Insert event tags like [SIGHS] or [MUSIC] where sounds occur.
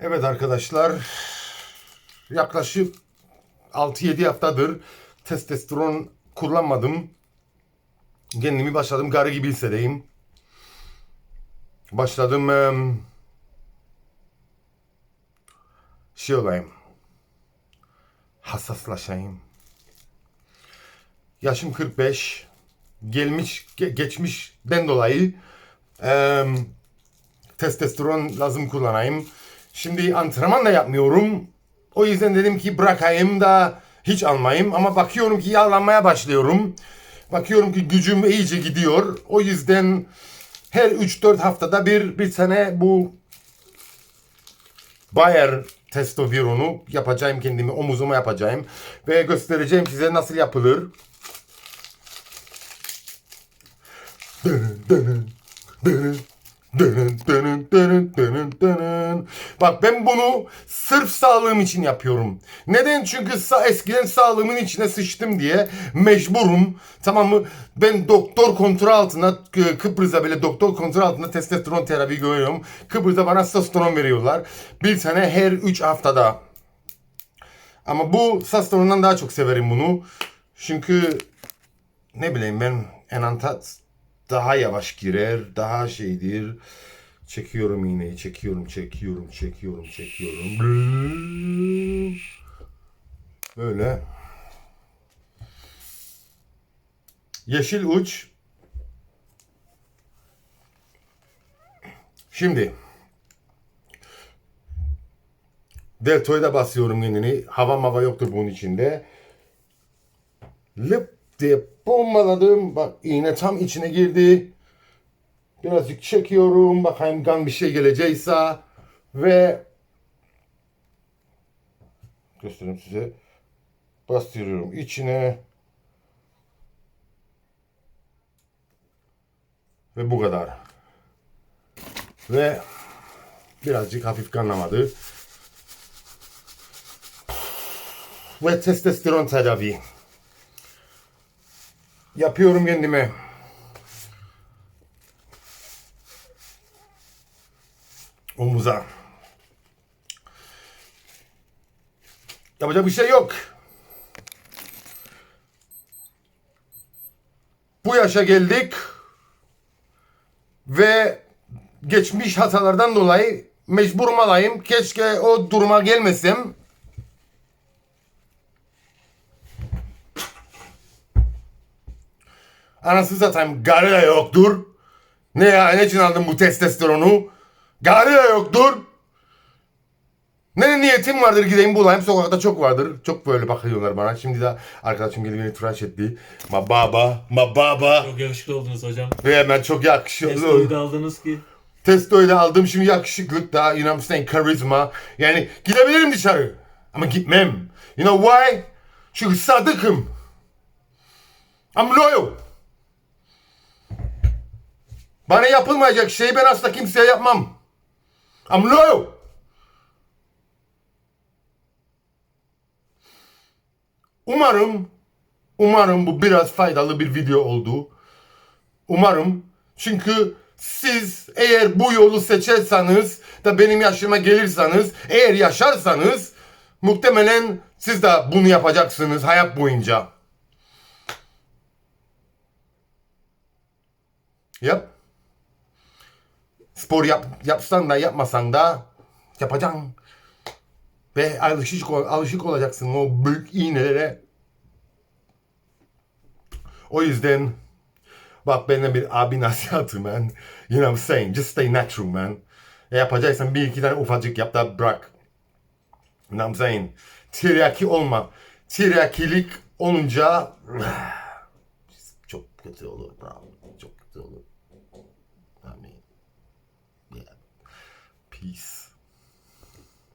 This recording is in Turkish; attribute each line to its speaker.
Speaker 1: Evet arkadaşlar yaklaşık 6-7 haftadır testosteron kullanmadım. Kendimi başladım garı gibi hissedeyim. Başladım şey olayım. Hassaslaşayım. Yaşım 45. Gelmiş, ge- geçmişten dolayı testosteron lazım kullanayım. Şimdi antrenman da yapmıyorum. O yüzden dedim ki bırakayım da hiç almayayım. Ama bakıyorum ki yağlanmaya başlıyorum. Bakıyorum ki gücüm iyice gidiyor. O yüzden her 3-4 haftada bir bir sene bu Bayer testosteronu yapacağım kendimi omuzuma yapacağım ve göstereceğim size nasıl yapılır. Dönün, dönün, dönün, dönün, dönün, dönün, dönün, dönün. Bak ben bunu sırf sağlığım için yapıyorum. Neden? Çünkü sa- eskiden sağlığımın içine sıçtım diye mecburum. Tamam mı? Ben doktor kontrol altında K- Kıbrıs'a bile doktor kontrol altında testosteron terapi görüyorum. Kıbrıs'ta bana testosteron veriyorlar. Bir sene her 3 haftada. Ama bu testosterondan daha çok severim bunu. Çünkü ne bileyim ben enantat daha yavaş girer, daha şeydir. Çekiyorum iğneyi, çekiyorum, çekiyorum, çekiyorum, çekiyorum. Böyle. Yeşil uç. Şimdi. Delto'ya da basıyorum kendini. Hava mava yoktur bunun içinde. Lıp diye bombaladım. Bak iğne tam içine girdi. Birazcık çekiyorum. Bakayım kan bir şey gelecekse. Ve göstereyim size. Bastırıyorum içine. Ve bu kadar. Ve birazcık hafif kanlamadı. Ve testosteron tedavi. Yapıyorum kendime. Omuza. Yapacak bir şey yok. Bu yaşa geldik ve geçmiş hatalardan dolayı mecburum alayım. Keşke o duruma gelmesem. Anasını satayım garı da yoktur. Ne ya ne için aldın bu testosteronu? Garı da yoktur. Ne niyetim vardır gideyim bulayım sokakta çok vardır. Çok böyle bakıyorlar bana. Şimdi de arkadaşım gelip beni tıraş etti. Ma baba, ma baba.
Speaker 2: Çok yakışıklı oldunuz hocam.
Speaker 1: Ve hemen çok yakışıklı.
Speaker 2: Testoyu da aldınız ki.
Speaker 1: Testoyu da aldım şimdi yakışıklık da, you know I'm saying, karizma. Yani gidebilirim dışarı. Ama gitmem. You know why? Çünkü sadıkım. I'm loyal. Bana yapılmayacak şeyi ben asla kimseye yapmam. I'm loyal. Umarım, umarım bu biraz faydalı bir video oldu. Umarım. Çünkü siz eğer bu yolu seçerseniz da benim yaşıma gelirseniz, eğer yaşarsanız muhtemelen siz de bunu yapacaksınız hayat boyunca. Yap. Spor yap, yapsan da yapmasan da yapacaksın. Ve alışık, alışık olacaksın o büyük iğnelere. O yüzden Bak benim bir abi nasihatı man. You know what I'm saying? Just stay natural man. E, yapacaksan bir iki tane ufacık yap da bırak. You know what I'm saying? Tiryaki olma. Tiryakilik olunca [SIGHS] çok kötü olur bro. Çok kötü olur. Peace.